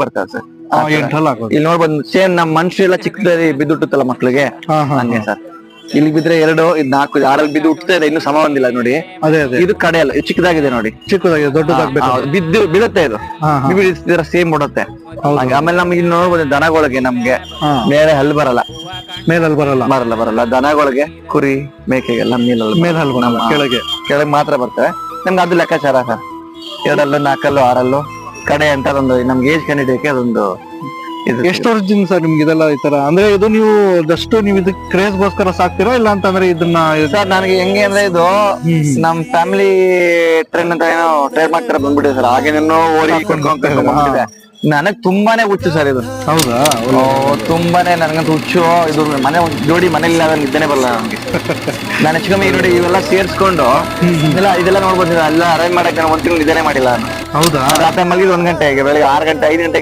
ಬರ್ತದೆ ಸರ್. ಇಲ್ಲಿ ನೋಡ್ಬೋದು ಸೇಮ್ ನಮ್ ಮನುಷ್ಯರೆಲ್ಲ ಚಿಕ್ಕದಲ್ಲಿ ಬಿದ್ದುಟ್ಟುತ್ತಲ್ಲ ಮಕ್ಳಿಗೆ? ಹಂಗೆ ಸರ್. ಇಲ್ಲಿ ಬಿದ್ರೆ ಎರಡು ಇದ್ ನಾಲ್ಕು ಆರಲ್ಲಿ ಬಿದ್ದು ಹುಟ್ಟುತ್ತಾ ಇದೆ ಇನ್ನು ಸಮ ಬಂದಿಲ್ಲ ನೋಡಿ. ಅದೇ ಅದೇ. ಇದು ಕಡೆ ಅಲ್ಲ ಇದು ಚಿಕ್ಕದಾಗಿದೆ ನೋಡಿ. ಚಿಕ್ಕದಾಗಿದೆ ದೊಡ್ಡದಾಗ್ಬೇಕು ಬಿದ್ದು ಬೀಳುತ್ತೆ ಇದು. ಬಿದ್ದಿದ್ರೆ ಸೇಮ್ ಬಿಡುತ್ತೆ ಹಾಗೆ ಆಮೇಲೆ ನಮ್ಗೆ ಇಲ್ಲಿ ನೋಡ್ಬೋದು ದನಗಳಿಗೆ ನಮ್ಗೆ ಮೇಲೆ ಹಲ್ಲು ಬರಲ್ಲ. ಮೇಲಲ್ಲಿ ಬರಲ್ಲ. ಬರಲ್ಲ ಬರಲ್ಲ. ದನಗಳಿಗೆ ಕುರಿ ಮೇಕೆಗೆಲ್ಲ ಮೇಲಲ್ಲ ಮೇಲ್ ಹಲ್ಲು ಕೆಳಗೆ. ಕೆಳಗೆ ಮಾತ್ರ ಬರ್ತವೆ. ನಮ್ಗೆ ಅದು ಲೆಕ್ಕಾಚಾರ ಸರ್. ಎರಡಲ್ಲೂ ನಾಲ್ಕಲ್ಲೂ ಆರಲ್ಲೂ. ಕಡೆ ಅಂತ ಅದೊಂದು ನಮ್ಗೆ ಏಜ್ ಕಂಡಿಡಿಯಕ್ಕೆ ಅದೊಂದು ಇದು. ಎಷ್ಟು ವರ್ಷದಿಂದ ಸರ್ ನಿಮ್ಗೆ ಇದೆಲ್ಲ ಈ ತರ? ಅಂದ್ರೆ ಇದು ನೀವು ಜಸ್ಟ್ ನೀವು ಇದಕ್ಕೆ ಕ್ರೇಜ್ ಗೋಸ್ಕರ ಸಾಕ್ತೀರಾ? ಇಲ್ಲ ಅಂತಂದ್ರೆ ಇದನ್ನ ಸರ್ ನನಗೆ ಹೆಂಗೆ ಅಂದ್ರೆ ಇದು ನಮ್ ಫ್ಯಾಮಿಲಿ ಟ್ರೈನ್ ಅಂತ ಏನೋ ಟ್ರೈನ್ ಮಾಡ್ತಾರ ಬಂದ್ಬಿಟ್ಟಿದೆ ಸರ್ ಹಾಗೆ ಓಡಿ ಕರ್ಕೊಂಡ್ ಕರ್ಕೊಂಡ್ ಬಂದ್ಬಿಟ್ಟಿದೆ. ನನಗ್ ತುಂಬಾನೇ ಹುಚ್ಚು ಸರ್ ಇದು. ಹೌದಾ? ಓ, ತುಂಬಾನೇ ನನಗಂತ ಹುಚ್ಚು. ಇದು ಮನೆ ಒಂದ್ ಜೋಡಿ ಮನೇಲಿ ಇಲ್ಲದ ನಿದ್ದೆನೆ ಬರಲ್ಲ. ನಮ್ಗೆ ನಾನು ಹೆಚ್ಚು ಕಮ್ಮಿ ನೋಡಿ ಇವೆಲ್ಲ ಸೇರ್ಸ್ಕೊಂಡು ಇದೆಲ್ಲ ಇದೆಲ್ಲ ನೋಡ್ಬೋದು ಎಲ್ಲ ಅರೇಂಜ್ ಮಾಡಕ್ಕೆ ನಾನು ಒಂದ್ ತಿಂಗಳು ನಿದ್ದೆನೆ ಮಾಡಿಲ್ಲ ನಾನು. ಹೌದಾ? ರಾತ್ರಿ ಮಲಗಿದ್ ಒಂದ್ ಗಂಟೆಗೆ ಬೆಳಿಗ್ಗೆ ಆರ್ ಗಂಟೆ ಐದ್ ಗಂಟೆಗೆ